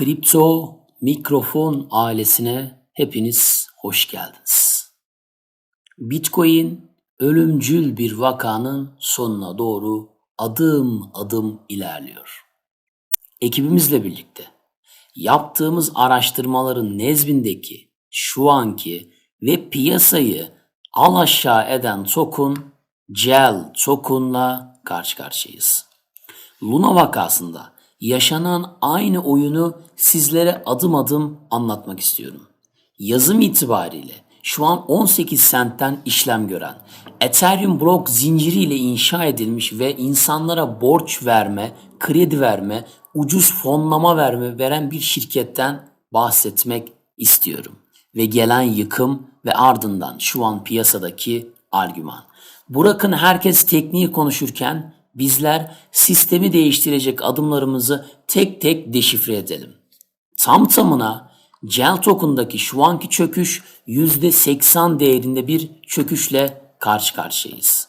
Kripto mikrofon ailesine hepiniz hoş geldiniz. Bitcoin ölümcül bir vakanın sonuna doğru adım adım ilerliyor. Ekibimizle birlikte yaptığımız araştırmaların nezdindeki şu anki ve piyasayı al aşağı eden token Gel token'la karşı karşıyayız. Luna vakasında yaşanan aynı oyunu sizlere adım adım anlatmak istiyorum. Yazım itibariyle şu an 18 sentten işlem gören Ethereum blok zinciriyle inşa edilmiş ve insanlara borç verme, kredi verme, ucuz fonlama verme veren bir şirketten bahsetmek istiyorum. Ve gelen yıkım ve ardından şu an piyasadaki argüman. Bırakın herkes tekniği konuşurken bizler sistemi değiştirecek adımlarımızı tek tek deşifre edelim. Tam tamına Gel token'daki şu anki çöküş %80 değerinde bir çöküşle karşı karşıyayız.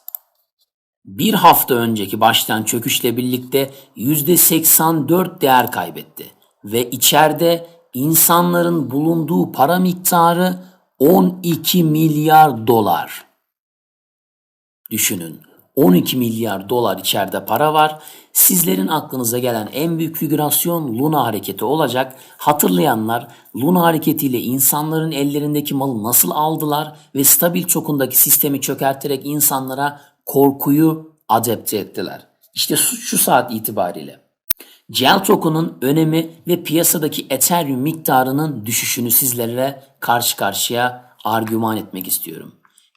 Bir hafta önceki başlayan çöküşle birlikte %84 değer kaybetti ve içeride insanların bulunduğu para miktarı 12 milyar dolar. Düşünün 12 milyar dolar içeride para var. Sizlerin aklınıza gelen en büyük figürasyon Luna hareketi olacak. Hatırlayanlar Luna hareketiyle insanların ellerindeki malı nasıl aldılar ve stabil çokundaki sistemi çökerterek insanlara korkuyu adapte ettiler. İşte şu, saat itibariyle. Gel token'ın önemi ve piyasadaki Ethereum miktarının düşüşünü sizlere karşı karşıya argüman etmek istiyorum.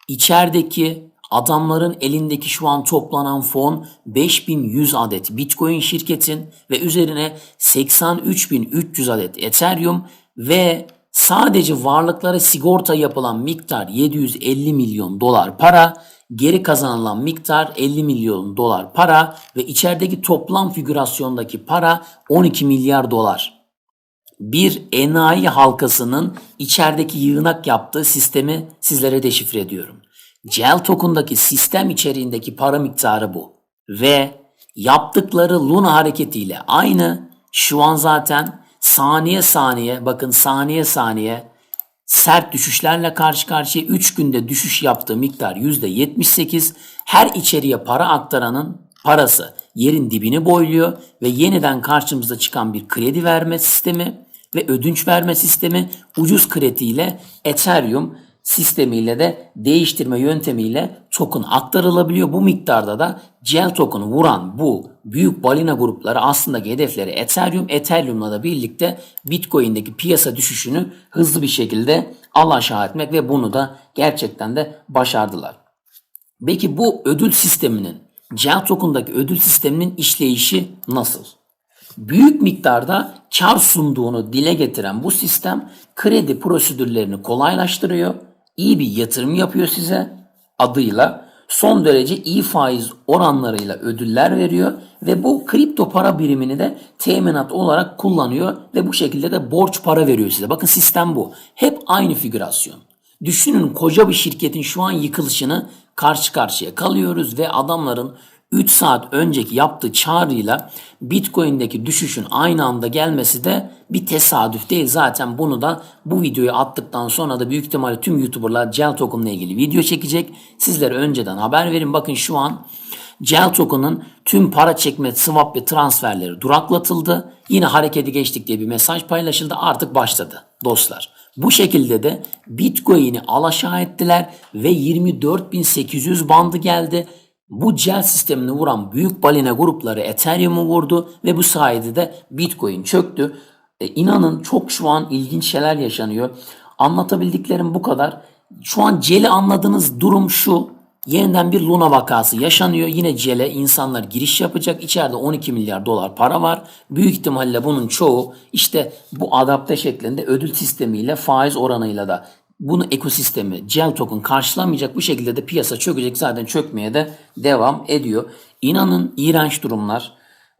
İçerideki Adamların elindeki şu an toplanan fon 5100 adet Bitcoin şirketin ve üzerine 83300 adet Ethereum ve sadece varlıklara sigorta yapılan miktar 750 milyon dolar para, geri kazanılan miktar 50 milyon dolar para ve içerideki toplam figürasyondaki para 12 milyar dolar. Bir enayi halkasının içerideki yığınak yaptığı sistemi sizlere deşifre ediyorum. Gel token'daki sistem içeriğindeki para miktarı bu. Ve yaptıkları Luna hareketiyle aynı şu an zaten saniye saniye bakın saniye saniye sert düşüşlerle karşı karşıya 3 günde düşüş yaptığı miktar %78 her içeriye para aktaranın parası yerin dibini boyluyor ve yeniden karşımıza çıkan bir kredi verme sistemi ve ödünç verme sistemi ucuz krediyle Ethereum sistemiyle de değiştirme yöntemiyle token aktarılabiliyor. Bu miktarda da gel token'ı vuran bu büyük balina grupları aslında hedefleri Ethereum. Ethereum'la da birlikte Bitcoin'deki piyasa düşüşünü hızlı bir şekilde alaşağı etmek ve bunu da gerçekten de başardılar. Peki bu ödül sisteminin gel token'daki ödül sisteminin işleyişi nasıl? büyük miktarda kar sunduğunu dile getiren bu sistem kredi prosedürlerini kolaylaştırıyor iyi bir yatırım yapıyor size adıyla son derece iyi faiz oranlarıyla ödüller veriyor ve bu kripto para birimini de teminat olarak kullanıyor ve bu şekilde de borç para veriyor size. Bakın sistem bu. Hep aynı figürasyon. Düşünün koca bir şirketin şu an yıkılışını karşı karşıya kalıyoruz ve adamların 3 saat önceki yaptığı çağrıyla Bitcoin'deki düşüşün aynı anda gelmesi de bir tesadüf değil. Zaten bunu da bu videoyu attıktan sonra da büyük ihtimalle tüm YouTuber'lar Gel Token'la ilgili video çekecek. Sizlere önceden haber verin. Bakın şu an Gel Token'ın tüm para çekme, swap ve transferleri duraklatıldı. Yine hareketi geçtik diye bir mesaj paylaşıldı. Artık başladı dostlar. Bu şekilde de Bitcoin'i alaşağı ettiler ve 24.800 bandı geldi. Bu gel sistemini vuran büyük balina grupları Ethereum'u vurdu ve bu sayede de Bitcoin çöktü. E, inanın çok şu an ilginç şeyler yaşanıyor. Anlatabildiklerim bu kadar. Şu an Cel'i anladığınız durum şu. Yeniden bir Luna vakası yaşanıyor. Yine Cel'e insanlar giriş yapacak. İçeride 12 milyar dolar para var. Büyük ihtimalle bunun çoğu işte bu adapte şeklinde ödül sistemiyle faiz oranıyla da bunu ekosistemi gel token karşılamayacak bu şekilde de piyasa çökecek zaten çökmeye de devam ediyor. İnanın iğrenç durumlar.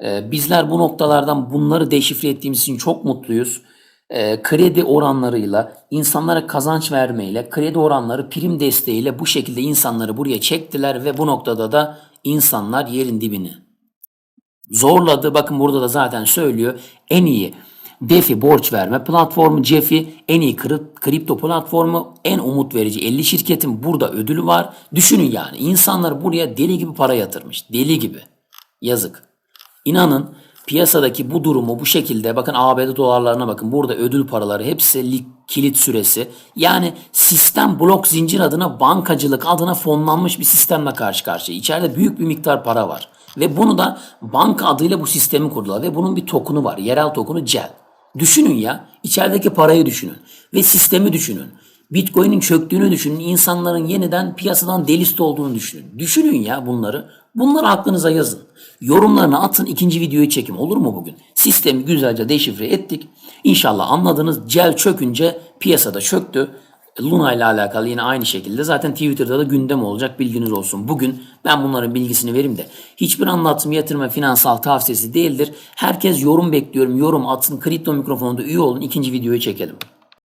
Ee, bizler bu noktalardan bunları deşifre ettiğimiz için çok mutluyuz. Ee, kredi oranlarıyla, insanlara kazanç vermeyle, kredi oranları prim desteğiyle bu şekilde insanları buraya çektiler ve bu noktada da insanlar yerin dibini zorladı. Bakın burada da zaten söylüyor en iyi DeFi borç verme platformu Cefi en iyi krip- kripto platformu en umut verici 50 şirketin burada ödülü var. Düşünün yani insanlar buraya deli gibi para yatırmış. Deli gibi. Yazık. İnanın piyasadaki bu durumu bu şekilde bakın ABD dolarlarına bakın burada ödül paraları hepsi kilit süresi. Yani sistem blok zincir adına bankacılık adına fonlanmış bir sistemle karşı karşıya. İçeride büyük bir miktar para var. Ve bunu da banka adıyla bu sistemi kurdular. Ve bunun bir tokunu var. Yerel tokunu CEL. Düşünün ya içerideki parayı düşünün. Ve sistemi düşünün. Bitcoin'in çöktüğünü düşünün. insanların yeniden piyasadan delist olduğunu düşünün. Düşünün ya bunları. Bunları aklınıza yazın. Yorumlarını atın ikinci videoyu çekim olur mu bugün? Sistemi güzelce deşifre ettik. İnşallah anladınız. Cel çökünce piyasada çöktü. Luna ile alakalı yine aynı şekilde zaten Twitter'da da gündem olacak bilginiz olsun. Bugün ben bunların bilgisini vereyim de hiçbir anlatım yatırma finansal tavsiyesi değildir. Herkes yorum bekliyorum. Yorum atın. Kripto mikrofonunda üye olun. ikinci videoyu çekelim.